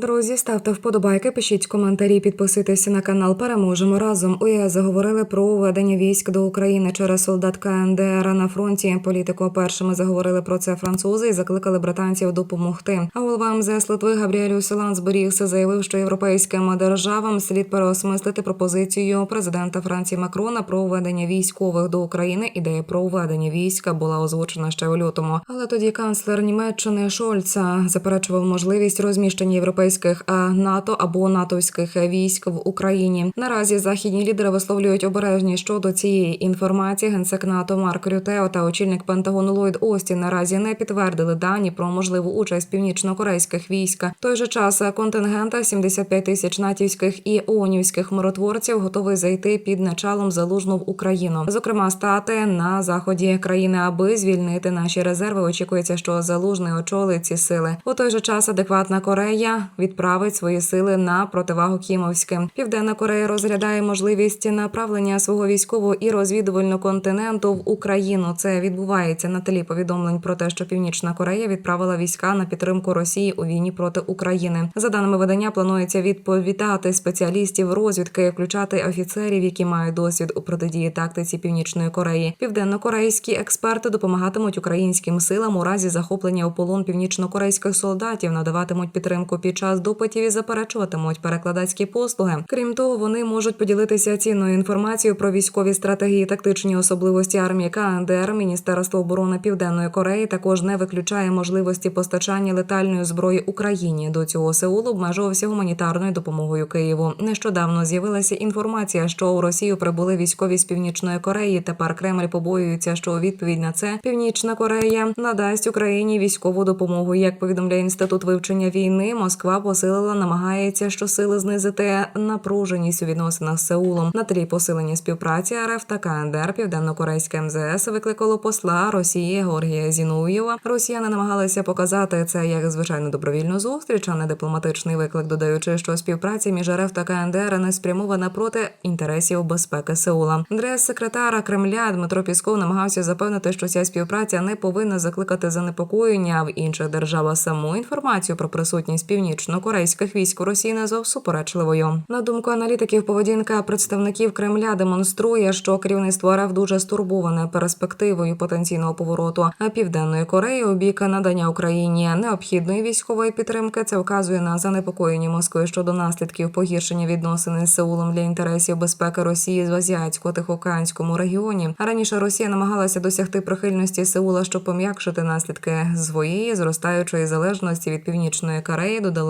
Друзі, ставте вподобайки, пишіть коментарі, підписуйтесь на канал. Переможемо разом. У ЄС заговорили про введення військ до України через солдат КНДР на фронті. Політико першими заговорили про це французи і закликали британців допомогти. А голова МЗС Литви Габріель Лансберігс заявив, що європейським державам слід переосмислити пропозицію президента Франції Макрона про введення військових до України. Ідея про введення війська була озвучена ще у лютому. Але тоді канцлер Німеччини Шольца заперечував можливість розміщення європейських а, НАТО або натовських військ в Україні. Наразі західні лідери висловлюють обережність щодо цієї інформації. Генсек НАТО Марк Рютео та очільник Пентагону Ллойд Остін наразі не підтвердили дані про можливу участь північно-корейських військ. В той же час контингента 75 тисяч натівських і ООНівських миротворців готовий зайти під началом залужну в Україну. Зокрема, стати на заході країни, аби звільнити наші резерви. Очікується, що залужний очолить ці сили. У той же час адекватна Корея відправить свої сили на противагу Кімовським. Південна Корея розглядає можливість направлення свого військового і розвідувального континенту в Україну. Це відбувається на тлі повідомлень про те, що Північна Корея відправила війська на підтримку Росії у війні проти України. За даними видання, планується відповідати спеціалістів розвідки, включати офіцерів, які мають досвід у протидії тактиці Північної Кореї. Південно-корейські експерти допомагатимуть українським силам у разі захоплення у полон північно-корейських солдатів, надаватимуть підтримку під час допитів і заперечуватимуть перекладацькі послуги. Крім того, вони можуть поділитися цінною інформацією про військові стратегії, тактичні особливості армії КНДР. Міністерство оборони Південної Кореї також не виключає можливості постачання летальної зброї Україні. До цього Сеул обмежувався гуманітарною допомогою Києву. Нещодавно з'явилася інформація, що у Росію прибули військові з Північної Кореї. Тепер Кремль побоюється, що у відповідь на це Північна Корея надасть Україні військову допомогу. Як повідомляє інститут вивчення війни, Москва посилила, намагається щосили знизити напруженість у відносинах з Сеулом на тлі посилення співпраці РФ та КНДР. Південно-корейське МЗС викликало посла Росії Георгія Зінуєва. Росіяни намагалися показати це як звичайно добровільну зустріч, а не дипломатичний виклик, додаючи, що співпраця між РФ та КНДР не спрямована проти інтересів безпеки Сеула. Дрес-секретара Кремля Дмитро Пісков намагався запевнити, що ця співпраця не повинна закликати занепокоєння в інших державах. Саму інформацію про присутність північно-корейських військ у Росії назвав суперечливою. На думку аналітиків, поведінка представників Кремля демонструє, що керівництво РФ дуже стурбоване перспективою потенційного повороту південної Кореї у бік надання Україні необхідної військової підтримки. Це вказує на занепокоєння Москви щодо наслідків погіршення відносин з Сеулом для інтересів безпеки Росії в азіатсько-тихоокеанському регіоні. Раніше Росія намагалася досягти прихильності Сеула, щоб пом'якшити наслідки своєї зростаючої залежності від північної Кореї. Додали